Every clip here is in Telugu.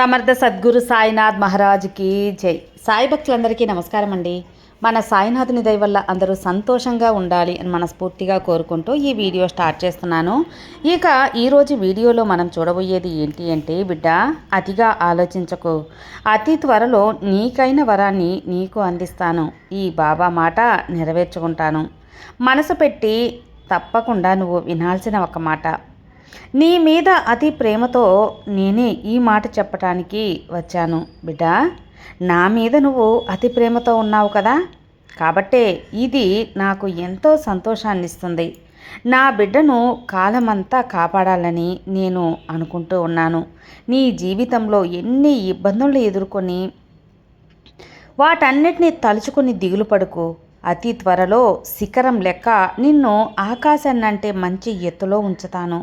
సమర్థ సద్గురు సాయినాథ్ మహారాజ్కి జై. సాయి భక్తులందరికీ నమస్కారం అండి. మన సాయినాథుని దయ వల్ల అందరూ సంతోషంగా ఉండాలి అని మనస్ఫూర్తిగా కోరుకుంటూ ఈ వీడియో స్టార్ట్ చేస్తున్నాను. ఇక ఈరోజు వీడియోలో మనం చూడబోయేది ఏంటి అంటే బిడ్డ అతిగా ఆలోచించకు. అతి త్వరలో నీకైన వరాన్ని నీకు అందిస్తాను. ఈ బాబా మాట నెరవేర్చుకుంటాను. మనసు పెట్టి తప్పకుండా నువ్వు వినాల్సిన ఒక మాట. నీ మీద అతి ప్రేమతో నేనే ఈ మాట చెప్పటానికి వచ్చాను బిడ్డ. నా మీద నువ్వు అతి ప్రేమతో ఉన్నావు కదా. కాబట్టే ఇది నాకు ఎంతో సంతోషాన్ని ఇస్తుంది నా బిడ్డను కాలమంతా కాపాడాలని నేను అనుకుంటూ ఉన్నాను. నీ జీవితంలో ఎన్ని ఇబ్బందులు ఎదుర్కొని వాటన్నిటిని తలుచుకుని దిగులు పడుకు. అతి త్వరలో శిఖరం లెక్క నిన్ను ఆకాశాన్నంటే మంచి ఎత్తులో ఉంచుతాను.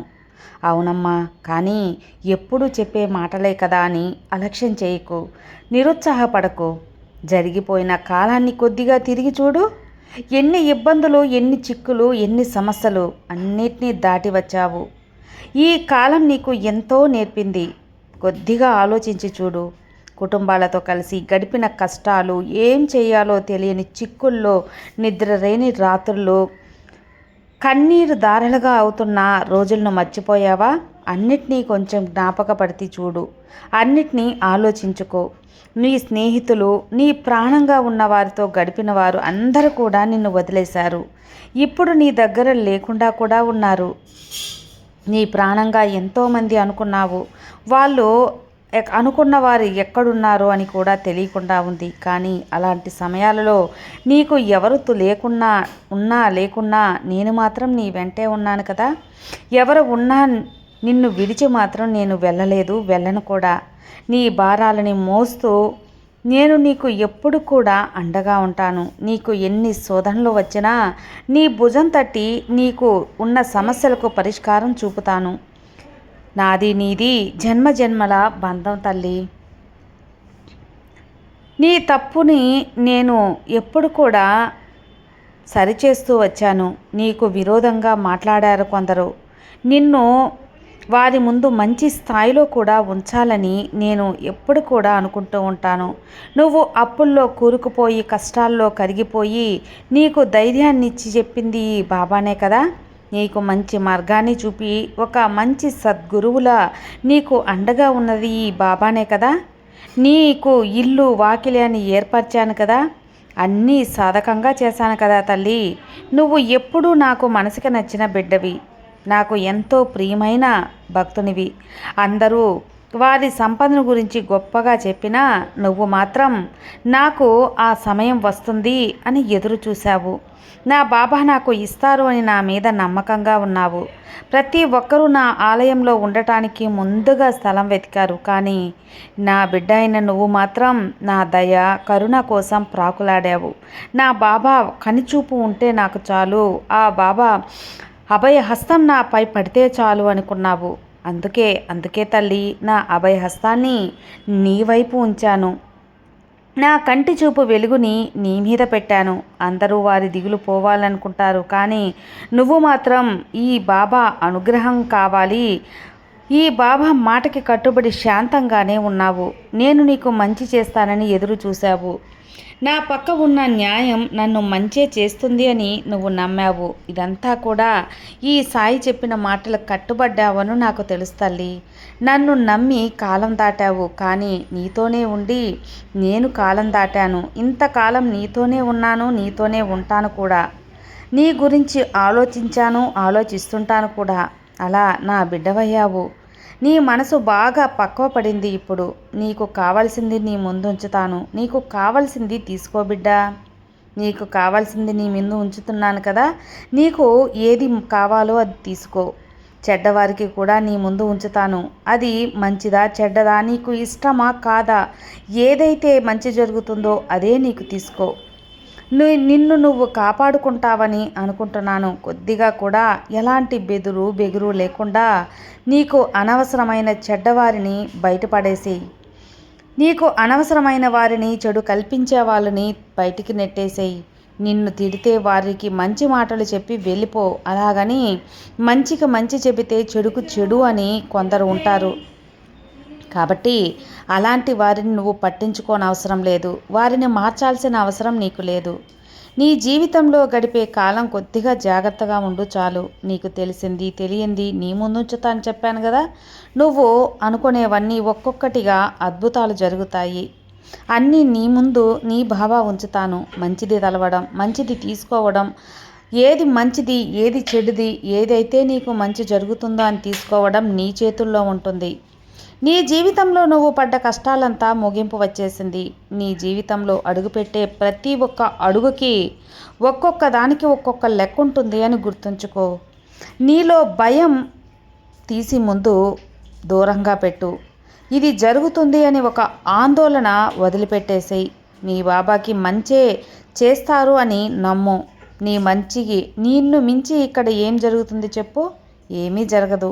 అవునమ్మా కానీ ఎప్పుడు చెప్పే మాటలే కదా అని అలక్ష్యం చేయకు నిరుత్సాహపడకు. జరిగిపోయిన కాలాన్ని కొద్దిగా తిరిగి చూడు. ఎన్ని ఇబ్బందులు ఎన్ని చిక్కులు ఎన్ని సమస్యలు అన్నిటినీ దాటి వచ్చావు. ఈ కాలం నీకు ఎంతో నేర్పింది. కొద్దిగా ఆలోచించి చూడు. కుటుంబాలతో కలిసి గడిపిన కష్టాలు ఏం చేయాలో తెలియని చిక్కుల్లో నిద్రలేని రాత్రుల్లో కన్నీరు దారలుగా అవుతున్న రోజులను మర్చిపోయావా? అన్నిటినీ కొంచెం జ్ఞాపకపడితే చూడు. అన్నిటినీ ఆలోచించుకో. నీ స్నేహితులు నీ ప్రాణంగా ఉన్న వారితో గడిపిన వారు అందరూ కూడా నిన్ను వదిలేశారు. ఇప్పుడు నీ దగ్గర లేకుండా కూడా ఉన్నారు. నీ ప్రాణంగా ఎంతోమంది అనుకున్నావు. వాళ్ళు అనుకున్న వారు ఎక్కడున్నారు అని కూడా తెలియకుండా ఉంది. కానీ అలాంటి సమయాలలో నీకు ఎవరు లేకున్నా ఉన్నా లేకున్నా నేను మాత్రం నీ వెంటే ఉన్నాను కదా. ఎవరు ఉన్నా నిన్ను విడిచి మాత్రం నేను వెళ్ళలేదు వెళ్ళను కూడా. నీ భారాలని మోస్తూ నేను నీకు ఎప్పుడు కూడా అండగా ఉంటాను. నీకు ఎన్ని శోధనలు వచ్చినా నీ భుజం తట్టి నీకు ఉన్న సమస్యలకు పరిష్కారం చూపుతాను. నాది నీది జన్మ జన్మల బంధం తల్లి. నీ తప్పుని నేను ఎప్పుడు కూడా సరిచేస్తూ వచ్చాను. నీకు విరోధంగా మాట్లాడారు కొందరు. నిన్ను వారి ముందు మంచి స్థాయిలో కూడా ఉంచాలని నేను ఎప్పుడు కూడా అనుకుంటూ ఉంటాను. నువ్వు అప్పుల్లో కూరుకుపోయి కష్టాల్లో కరిగిపోయి నీకు ధైర్యాన్ని ఇచ్చి చెప్పింది ఈ బాబానే కదా? నీకు మంచి మార్గాన్ని చూపి ఒక మంచి సద్గురువులా నీకు అండగా ఉన్నది ఈ బాబానే కదా? నీకు ఇల్లు వాకిలి అని ఏర్పరిచాను కదా? అన్నీ సాధకంగా చేశాను కదా తల్లి. నువ్వు ఎప్పుడూ నాకు మనసుకి నచ్చిన బిడ్డవి. నాకు ఎంతో ప్రియమైన భక్తునివి. అందరూ వారి సంపదను గురించి గొప్పగా చెప్పినా నువ్వు మాత్రం నాకు ఆ సమయం వస్తుంది అని ఎదురు చూశావు. నా బాబా నాకు ఇస్తారు అని నా మీద నమ్మకంగా ఉన్నావు. ప్రతి ఒక్కరూ నా ఆలయంలో ఉండటానికి ముందుగా స్థలం వెతికారు. కానీ నా బిడ్డ అయిన నువ్వు మాత్రం నా దయ కరుణ కోసం ప్రాకులాడావు. నా బాబా కనిచూపు ఉంటే నాకు చాలు. ఆ బాబా అభయ హస్తం నాపై పడితే చాలు అనుకున్నావు. అందుకే అందుకే తల్లి నా అభయ హస్తాన్ని నీ వైపు ఉంచాను. నా కంటి చూపు వెలుగుని నీ మీద పెట్టాను. అందరూ వారి దిగులు పోవాలనుకుంటారు కానీ నువ్వు మాత్రం ఈ బాబా అనుగ్రహం కావాలి. ఈ బాబా మాటకి కట్టుబడి శాంతంగానే ఉన్నావు. నేను నీకు మంచి చేస్తానని ఎదురు చూశావు. నా పక్క ఉన్న న్యాయం నన్ను మంచే చేస్తుంది అని నువ్వు నమ్మావు. ఇదంతా కూడా ఈ సాయి చెప్పిన మాటలకు కట్టుబడ్డావను నాకు తెలుసు తల్లి. నన్ను నమ్మి కాలం దాటావు కానీ నీతోనే ఉండి నేను కాలం దాటాను. ఇంతకాలం నీతోనే ఉన్నాను నీతోనే ఉంటాను కూడా. నీ గురించి ఆలోచించాను ఆలోచిస్తుంటాను కూడా. అలా నా బిడ్డవయ్యావు. నీ మనసు బాగా పక్వపడింది ఇప్పుడు. నీకు కావాల్సింది నీ ముందుంచుతాను. నీకు కావాల్సింది తీసుకో బిడ్డా. నీకు కావాల్సింది నీ ముందు ఉంచుతున్నాను కదా. నీకు ఏది కావాలో అది తీసుకో. చెడ్డవారికి కూడా నీ ముందు ఉంచుతాను. అది మంచిదా చెడ్డదా నీకు ఇష్టమా కాదా? ఏదైతే మంచి జరుగుతుందో అదే నీకు తీసుకో. నిన్ను నువ్వు కాపాడుకుంటావని అనుకుంటున్నాను. కొద్దిగా కూడా ఎలాంటి బెదురు బెగురు లేకుండా నీకు అనవసరమైన చెడ్డవారిని బయటపడేసేయి నీకు అనవసరమైన వారిని చెడు కల్పించే వాళ్ళని బయటికి నెట్టేసేయి నిన్ను తిడితే వారికి మంచి మాటలు చెప్పి వెళ్ళిపో. అలాగని మంచికి మంచి చెబితే చెడుకు చెడు అని కొందరు ఉంటారు. కాబట్టి అలాంటి వారిని నువ్వు పట్టించుకోనవసరం లేదు. వారిని మార్చాల్సిన అవసరం నీకు లేదు. నీ జీవితంలో గడిపే కాలం కొద్దిగా జాగ్రత్తగా ఉండు చాలు. నీకు తెలిసింది తెలియంది నీ ముందుంచుతా అని చెప్పాను కదా? నువ్వు అనుకునేవన్నీ ఒక్కొక్కటిగా అద్భుతాలు జరుగుతాయి. అన్నీ నీ ముందు నీ భావ ఉంచుతాను. మంచిది తలవడం మంచిది తీసుకోవడం ఏది మంచిది ఏది చెడుది ఏదైతే నీకు మంచి జరుగుతుందో అని తీసుకోవడం నీ చేతుల్లో ఉంటుంది. నీ జీవితంలో నువ్వు పడ్డ కష్టాలంతా ముగింపు వచ్చేసింది. నీ జీవితంలో అడుగుపెట్టే ప్రతి ఒక్క అడుగుకి ఒక్కొక్క దానికి ఒక్కొక్క లెక్క ఉంటుంది అని గుర్తుంచుకో. నీలో భయం తీసి ముందు దూరంగా పెట్టు. ఇది జరుగుతుంది అని ఒక ఆందోళన వదిలిపెట్టేసేయి. మీ బాబాకి మంచే చేస్తారు అని నమ్ము. నీ మంచికి నిన్ను మించి ఇక్కడ ఏం జరుగుతుంది చెప్పు? ఏమీ జరగదు.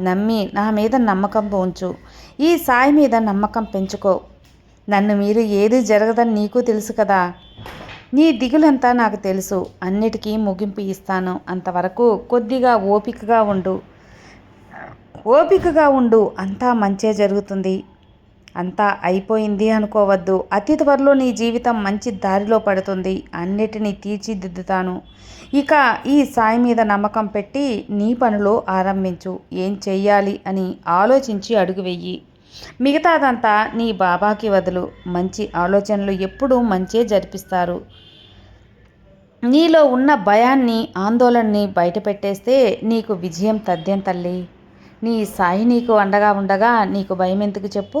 నమ్మి నా మీద నమ్మకం ఉంచు ఈ సాయి మీద నమ్మకం పెంచుకో. నన్ను మీరు ఏది జరగదని నీకు తెలుసు కదా. నీ దిగులంతా నాకు తెలుసు. అన్నిటికీ ముగింపు ఇస్తాను. అంతవరకు కొద్దిగా ఓపికగా ఉండు. ఓపికగా ఉండు. అంతా మంచే జరుగుతుంది. అంతా అయిపోయింది అనుకోవద్దు. అతి త్వరలో నీ జీవితం మంచి దారిలో పడుతుంది. అన్నిటినీ తీర్చిదిద్దుతాను. ఇక ఈ సాయి మీద నమ్మకం పెట్టి నీ పనులు ఆరంభించు. ఏం చెయ్యాలి అని ఆలోచించి అడుగు వెయ్యి మిగతాదంతా నీ బాబాకి వదులు. మంచి ఆలోచనలు ఎప్పుడూ మంచే జరిపిస్తారు. నీలో ఉన్న భయాన్ని ఆందోళనని బయటపెట్టేస్తే నీకు విజయం తథ్యం తల్లి. నీ సాయి నీకు అండగా ఉండగా నీకు భయం ఎందుకు చెప్పు?